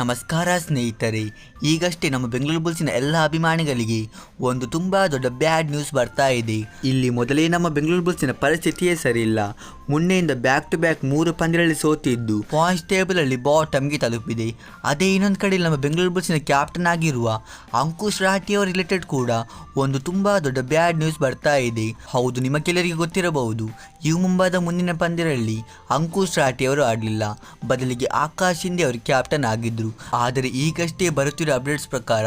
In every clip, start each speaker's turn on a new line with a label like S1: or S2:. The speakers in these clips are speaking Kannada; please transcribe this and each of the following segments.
S1: ನಮಸ್ಕಾರ ಸ್ನೇಹಿತರೆ, ಈಗಷ್ಟೇ ನಮ್ಮ ಬೆಂಗಳೂರು ಬುಲ್ಸಿನ ಎಲ್ಲ ಅಭಿಮಾನಿಗಳಿಗೆ ಒಂದು ತುಂಬ ದೊಡ್ಡ ಬ್ಯಾಡ್ ನ್ಯೂಸ್ ಬರ್ತಾ ಇದೆ. ಇಲ್ಲಿ ಮೊದಲೇ ನಮ್ಮ ಬೆಂಗಳೂರು ಬುಲ್ಸಿನ ಪರಿಸ್ಥಿತಿಯೇ ಸರಿಯಿಲ್ಲ. ಮುನ್ನೆಯಿಂದ ಬ್ಯಾಕ್ ಟು ಬ್ಯಾಕ್ ಮೂರು ಪಂದ್ಯಗಳಲ್ಲಿ ಸೋತಿದ್ದು ಪಾಯಿಂಟ್ಸ್ ಟೇಬಲ್ ಅಲ್ಲಿ ಬಾಟಮ್ಗೆ ತಲುಪಿದೆ. ಅದೇ ಇನ್ನೊಂದು ಕಡೆ ನಮ್ಮ ಬೆಂಗಳೂರು ಬುಲ್ಸಿನ ಕ್ಯಾಪ್ಟನ್ ಆಗಿರುವ ಅಂಕುಶ್ ರಾಠಿಯವರ ರಿಲೇಟೆಡ್ ಕೂಡ ಒಂದು ತುಂಬ ದೊಡ್ಡ ಬ್ಯಾಡ್ ನ್ಯೂಸ್ ಬರ್ತಾ ಇದೆ. ಹೌದು ನಿಮಗೆಲ್ಲರಿಗೆ ಗೊತ್ತಿರಬಹುದು. ಯು ಮುಂಬಾದ ಮುಂದಿನ ಪಂದ್ಯದಲ್ಲಿ ಅಂಕುಶ್ ರಾಠಿಯವರು ಆಡಲಿಲ್ಲ. ಬದಲಿಗೆ ಆಕಾಶ್ ಶಿಂದೆ ಅವರು ಕ್ಯಾಪ್ಟನ್ ಆದರೆ ಈಗಷ್ಟೇ ಬರುತ್ತಿರೋ ಅಪ್ಡೇಟ್ಸ್ ಪ್ರಕಾರ,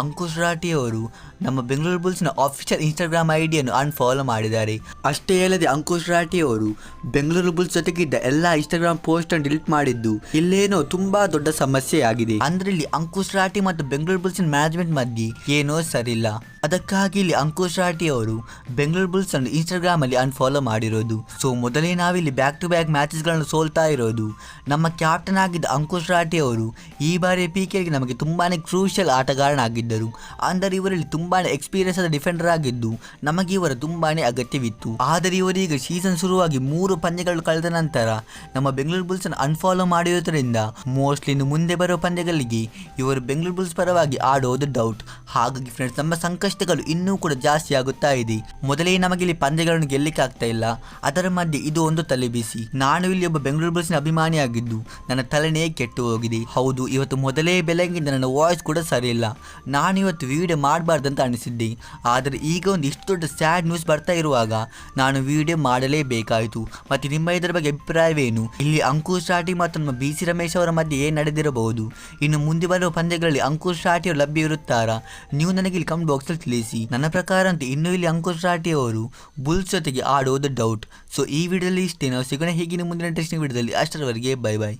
S1: ಅಂಕುಶ್ ರಾಠಿ ಅವರು ನಮ್ಮ ಬೆಂಗಳೂರು ಬುಲ್ಸ್ನ ಆಫಿಷಿಯಲ್ ಇನ್ಸ್ಟಾಗ್ರಾಮ್ ಐಡಿಯನ್ನು ಅನ್ಫಾಲೋ ಮಾಡಿದ್ದಾರೆ. ಅಷ್ಟೇ ಅಲ್ಲದೆ ಅಂಕುಶ್ ರಾಠಿ ಅವರು ಬೆಂಗಳೂರು ಬುಲ್ಸ್ ಜೊತೆಗಿದ್ದ ಎಲ್ಲ ಇನ್ಸ್ಟಾಗ್ರಾಮ್ ಪೋಸ್ಟ್ ಅನ್ನು ಡಿಲೀಟ್ ಮಾಡಿದ್ದು ಇಲ್ಲೇನೋ ತುಂಬಾ ದೊಡ್ಡ ಸಮಸ್ಯೆ ಆಗಿದೆ ಅಂದ್ರಲ್ಲಿ ಅಂಕುಶ್ ರಾಠಿ ಮತ್ತು ಬೆಂಗಳೂರು ಬುಲ್ಸ್ನ ಮ್ಯಾನೇಜ್ಮೆಂಟ್ ಮಧ್ಯೆ ಏನೋ ಸರಿಯಿಲ್ಲ. ಅದಕ್ಕಾಗಿ ಇಲ್ಲಿ ಅಂಕುಶ್ ರಾಠಿ ಅವರು ಬೆಂಗಳೂರು ಬುಲ್ಸ್ ಅನ್ನು ಇನ್ಸ್ಟಾಗ್ರಾಮ್ ಅಲ್ಲಿ ಅನ್ಫಾಲೋ ಮಾಡಿರೋದು. ಸೊ ಮೊದಲೇ ನಾವಿಲ್ಲಿ ಬ್ಯಾಕ್ ಟು ಬ್ಯಾಕ್ ಮ್ಯಾಚಸ್ಗಳನ್ನು ಸೋಲ್ತಾ ಇರೋದು. ನಮ್ಮ ಕ್ಯಾಪ್ಟನ್ ಆಗಿದ್ದ ಅಂಕುಶ್ ರಾಠಿ ಅವರು ಈ ಬಾರಿ ಪಿ ಕೆಗೆ ನಮಗೆ ತುಂಬಾನೇ ಕ್ರೂಷಿಯಲ್ ಆಟಗಾರನಾಗಿದ್ದರು. ಅಂದರೆ ಇವರಲ್ಲಿ ತುಂಬಾನೇ ಎಕ್ಸ್ಪೀರಿಯನ್ಸ್ ಆದ ಡಿಫೆಂಡರ್ ಆಗಿದ್ದು, ನಮಗೆ ಇವರ ತುಂಬಾನೇ ಅಗತ್ಯವಿತ್ತು. ಆದರೆ ಇವರೀಗ ಸೀಸನ್ ಶುರುವಾಗಿ ಮೂರು ಪಂದ್ಯಗಳು ಕಳೆದ ನಂತರ ನಮ್ಮ ಬೆಂಗಳೂರು ಬುಲ್ಸ್ ಅನ್ನು ಅನ್ಫಾಲೋ ಮಾಡಿರೋದ್ರಿಂದ ಮೋಸ್ಟ್ಲಿ ಇನ್ನು ಮುಂದೆ ಬರೋ ಪಂದ್ಯಗಳಿಗೆ ಇವರು ಬೆಂಗಳೂರು ಬುಲ್ಸ್ ಪರವಾಗಿ ಆಡೋದು ಡೌಟ್ ಹಾಗಾಗಿ ಫ್ರೆಂಡ್ಸ್ ನಮ್ಮ ಸಂಕಷ್ಟಗಳು ಇನ್ನೂ ಕೂಡ ಜಾಸ್ತಿ ಆಗುತ್ತಾ ಇದೆ. ಮೊದಲೇ ನಮಗೆ ಇಲ್ಲಿ ಪಂದ್ಯಗಳನ್ನು ಗೆಲ್ಲಕ್ಕೆ ಆಗ್ತಾ ಇಲ್ಲ. ಅದರ ಮಧ್ಯೆ ಇದು ಒಂದು ತಲೆಬಿಸಿ ನಾನು ಇಲ್ಲಿ ಒಬ್ಬ ಬೆಂಗಳೂರು ಬಸ್ನ ಅಭಿಮಾನಿಯಾಗಿದ್ದು, ನನ್ನ ತಲೆನೇ ಕೆಟ್ಟು ಹೋಗಿದೆ. ಹೌದು, ಇವತ್ತು ಮೊದಲೇ ಬೆಳಗಿಂದ ನನ್ನ ವಾಯ್ಸ್ ಕೂಡ ಸರಿಯಿಲ್ಲ ನಾನು ಇವತ್ತು ವಿಡಿಯೋ ಮಾಡಬಾರ್ದಂತ ಅನಿಸಿದ್ದೆ. ಆದರೆ ಈಗ ಒಂದು ಇಷ್ಟು ದೊಡ್ಡ ಸ್ಯಾಡ್ ನ್ಯೂಸ್ ಬರ್ತಾ ಇರುವಾಗ ನಾನು ವಿಡಿಯೋ ಮಾಡಲೇಬೇಕಾಯಿತು. ಮತ್ತೆ ನಿಮ್ಮ ಇದರ ಬಗ್ಗೆ ಅಭಿಪ್ರಾಯವೇನು? ಇಲ್ಲಿ ಅಂಕುಶ್ ರಾಠಿ ಮತ್ತು ನಮ್ಮ ಬಿ ಸಿ ರಮೇಶ್ ಅವರ ಮಧ್ಯೆ ಏನು ನಡೆದಿರಬಹುದು? ಇನ್ನು ಮುಂದೆ ಬರುವ ಪಂದ್ಯಗಳಲ್ಲಿ ಅಂಕುಶ್ ರಾಠಿ ಲಭ್ಯ ನೀವು ನನಗೆ ಇಲ್ಲಿ ಕಮೆಂಟ್ ಬಾಕ್ಸಲ್ಲಿ ತಿಳಿಸಿ. ನನ್ನ ಪ್ರಕಾರ ಅಂತ ಇನ್ನು ಇಲ್ಲಿ ಅಂಕುಶ್ ರಾಠಿ ಅವರು ಬುಲ್ಸ್ ಜೊತೆಗೆ ಆಡೋದು ಡೌಟ್ ಸೊ ಈ ವಿಡಿಯೋದಲ್ಲಿ ಇಷ್ಟೇ ನಾವು ಸಿಗೋಣ ಹೀಗಿನ ಮುಂದಿನ ಟೆಸ್ಟಿಂಗ್ ವಿಡಿಯೋದಲ್ಲಿ ಅಷ್ಟರವರೆಗೆ ಬೈ ಬೈ